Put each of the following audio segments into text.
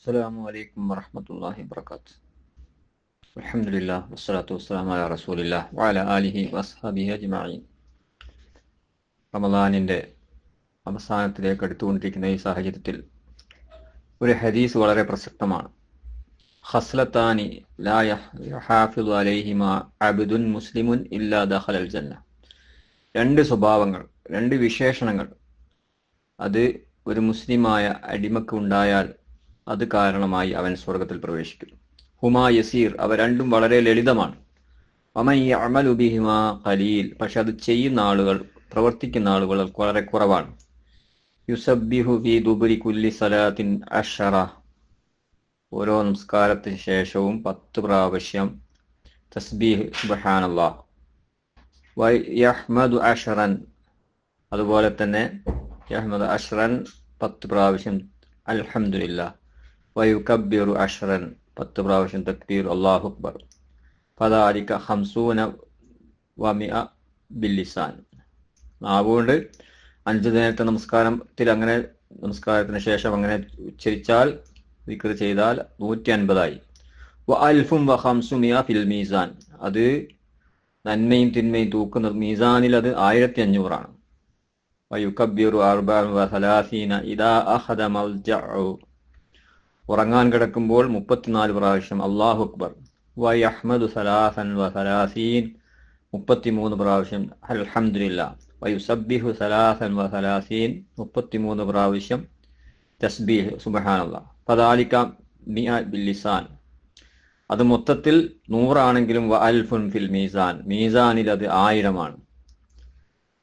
السلام عليكم ورحمة الله وبركاته الحمد لله والصلاة والسلام على رسول الله وعلى آله وأصحابه أجمعين റമദാനിൻ്റെ അവസാനത്തിലേക്ക് അടുത്തുകൊണ്ടിരിക്കുന്ന ഈ സാഹചര്യത്തിൽ ഒരു ഹദീസ് വളരെ പ്രസക്തമാണ് ഹസ്ലത്താനി ലാ യഹാഫിദു അലൈഹിമ അബ്ദുൻ മുസ്ലിമുൻ ഇല്ലാ ദഖലൽ ജന്ന രണ്ട് സ്വഭാവങ്ങൾ രണ്ട് വിശേഷണങ്ങൾ അത് ഒരു മുസ്ലിമായ അടിമക്ക് ഉണ്ടായാൽ അത് കാരണമായി അവൻ സ്വർഗത്തിൽ പ്രവേശിക്കും ഹുമാ യസീർ അവ രണ്ടും വളരെ ലളിതമാണ്. ഖലീൽ പക്ഷെ അത് ചെയ്യുന്ന ആളുകൾ പ്രവർത്തിക്കുന്ന ആളുകൾ വളരെ കുറവാണ്. കുല്ലി സലാത്തിൻ ഓരോ നമസ്കാരത്തിന് ശേഷവും പത്ത് പ്രാവശ്യം തസ്ബീഹ് അതുപോലെ തന്നെ അഷ്റൻ പത്ത് പ്രാവശ്യം അൽഹംദുലില്ലാ വയുക്കബിറു അഷ്റൻ. പത്ത് പ്രാവശ്യം തക്ബീർ. അള്ളാഹു അക്ബർ. ഫദാലിക ഹംസൂന വമിഅ ബില്ലിസാൻ. നാവുകൊണ്ട് അഞ്ചു നേരത്തെ നമസ്കാരത്തിൽ അങ്ങനെ നമസ്കാരത്തിന് ശേഷം അങ്ങനെ ഉച്ചരിച്ചാൽ വിക്ർ ചെയ്താൽ നൂറ്റി അൻപതായി വ അൽഫും വ ഹംസുമിയ ഫിൽ മീസാൻ. അത് നന്മയും തിന്മയും തൂക്കുന്ന മീസാനിൽ അത് ആയിരത്തി അഞ്ഞൂറാണ് വയുക്കബ്യറു അർബാൻ വ സലാസീന ഇദാ അഹദ മൽജഉ. ഉറങ്ങാൻ കിടക്കുമ്പോൾ മുപ്പത്തിനാല് പ്രാവശ്യം അള്ളാഹു അക്ബർ. വൈ അഹ്മദ് സലാസൻ വ സലാസീൻ. മുപ്പത്തിമൂന്ന് പ്രാവശ്യം അൽഹംദുലില്ല. വയുസബ്ബിഹു സലാസൻ വ സലാസീൻ. മുപ്പത്തിമൂന്ന് പ്രാവശ്യം തസ്ബീഹ് സുബഹാനുള്ള പതാലിക്ക ബില്ലിസാൻ അത് മൊത്തത്തിൽ നൂറാണെങ്കിലും വ അൽഫുൻ ഫിൽ മീസാൻ. മീസാനിൽ അത് ആയിരമാണ്.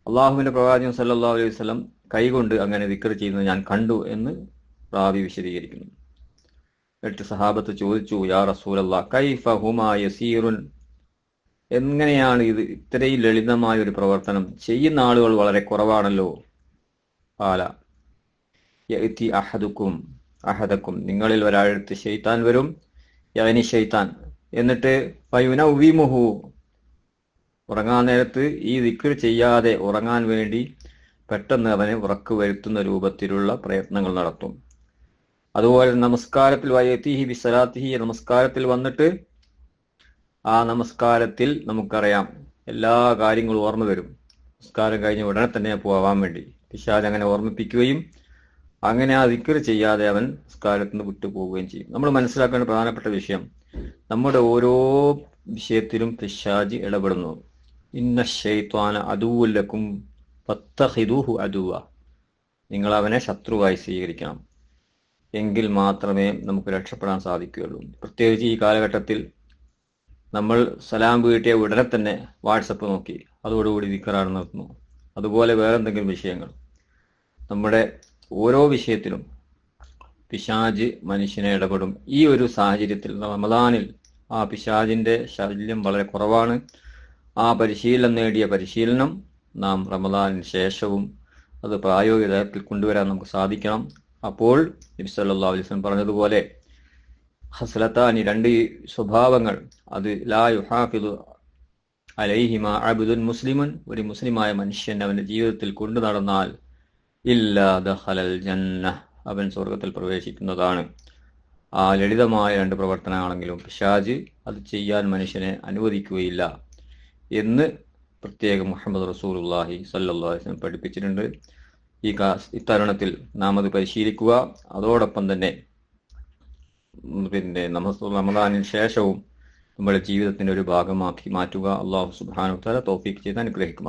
അള്ളാഹുവിന്റെ പ്രവാചകൻ സല്ലാ അലൈഹി വസല്ലം കൈകൊണ്ട് അങ്ങനെ വിക്രി ചെയ്യുന്നത് ഞാൻ കണ്ടു എന്ന് റാവി വിശദീകരിക്കുന്നു. എട്ട് സഹാബത്ത് ചോദിച്ചു യാ റസൂലല്ല കൈഫ ഹുമാ യസീറുൻ? എങ്ങനെയാണ് ഇത് ഇത്രയും ലളിതമായ ഒരു പ്രവർത്തനം? ചെയ്യുന്ന ആളുകൾ വളരെ കുറവാണല്ലോ. ആല യഅതി അഹദുക്കും അഹദക്കും നിങ്ങളിൽ ഒരാഴത്ത് ഷെയ്ത്താൻ വരും യഅനി ഷെയ്ത്താൻ എന്നിട്ട് ഫയുനവ്വിമുഹു ഉറങ്ങാൻ നേരത്ത് ഈ ദിക്ർ ചെയ്യാതെ ഉറങ്ങാൻ വേണ്ടി പെട്ടെന്ന് അവനെ ഉറക്കു വരുത്തുന്ന രൂപത്തിലുള്ള പ്രയത്നങ്ങൾ നടത്തും. അതുപോലെ നമസ്കാരത്തിൽ വയത്തിഹി ബിസലാത്തിഹി നമസ്കാരത്തിൽ വന്നിട്ട് ആ നമസ്കാരത്തിൽ നമുക്കറിയാം എല്ലാ കാര്യങ്ങളും ഓർമ്മ വരും. നമസ്കാരം കഴിഞ്ഞ് ഉടനെ തന്നെ പോവാൻ വേണ്ടി. പിശാൽ അങ്ങനെ ഓർമ്മിപ്പിക്കുകയും അങ്ങനെ ആ ദിക്കർ ചെയ്യാതെ അവൻ നമസ്കാരത്തിൽ നിന്ന് വിട്ടുപോവുകയും ചെയ്യും. നമ്മൾ മനസ്സിലാക്കേണ്ട പ്രധാനപ്പെട്ട വിഷയം നമ്മുടെ ഓരോ വിഷയത്തിലും പിശാജ് ഇടപെടുന്നു. ഇന്ന ഷെയ്ത്വാന അതുവല്ലക്കും നിങ്ങൾ അവനെ ശത്രുവായി സ്വീകരിക്കണം. എങ്കിൽ മാത്രമേ നമുക്ക് രക്ഷപ്പെടാൻ സാധിക്കുകയുള്ളൂ. പ്രത്യേകിച്ച് ഈ കാലഘട്ടത്തിൽ നമ്മൾ സലാം വീട്ടിയ ഉടനെ തന്നെ വാട്സപ്പ് നോക്കി. അതോടുകൂടി വിക്കറാണ് നടത്തുന്നു അതുപോലെ വേറെ എന്തെങ്കിലും വിഷയങ്ങൾ? നമ്മുടെ ഓരോ വിഷയത്തിലും പിശാജ് മനുഷ്യനെ ഇടപെടും. ഈ ഒരു സാഹചര്യത്തിൽ റമദാനിൽ ആ പിശാജിന്റെ ശല്യം വളരെ കുറവാണ്. ആ പരിശീലനം നേടിയ പരിശീലനം നാം റമദാനിന് ശേഷവും അത് പ്രായോഗിക തലത്തിൽ കൊണ്ടുവരാൻ നമുക്ക് സാധിക്കണം. അപ്പോൾ നബി പറഞ്ഞതുപോലെ ഹസ്ലത്താനി രണ്ട് സ്വഭാവങ്ങൾ അത് ലാ യുഹാഫിദു അലൈഹിമ അബുദുൻ മുസ്ലിമുൻ ഒരു മുസ്ലിമായ മനുഷ്യൻ അവന്റെ ജീവിതത്തിൽ കൊണ്ടു നടന്നാൽ ഇല്ലാ ജന്ന അവൻ സ്വർഗത്തിൽ പ്രവേശിക്കുന്നതാണ്. ആ ലളിതമായ രണ്ട് പ്രവർത്തനമാണെങ്കിലും പിശാജ് അത് ചെയ്യാൻ മനുഷ്യനെ അനുവദിക്കുകയില്ല എന്ന് പ്രത്യേകം മുഹമ്മദ് റസൂലുള്ളാഹി അള്ളാഹി വസല്ലം പഠിപ്പിച്ചിട്ടുണ്ട്. ഈ ക്ലാസ് ഇത്തരുണത്തിൽ നാം അത് പരിശീലിക്കുക. അതോടൊപ്പം തന്നെ പിന്നെ നമസ് റമദാനിന് ശേഷവും നമ്മുടെ ജീവിതത്തിന്റെ ഒരു ഭാഗമാക്കി മാറ്റുക. അള്ളാഹു സുബ്ഹാനഹു തആല തൗഫീഖ് ചെയ്ത് അനുഗ്രഹിക്കും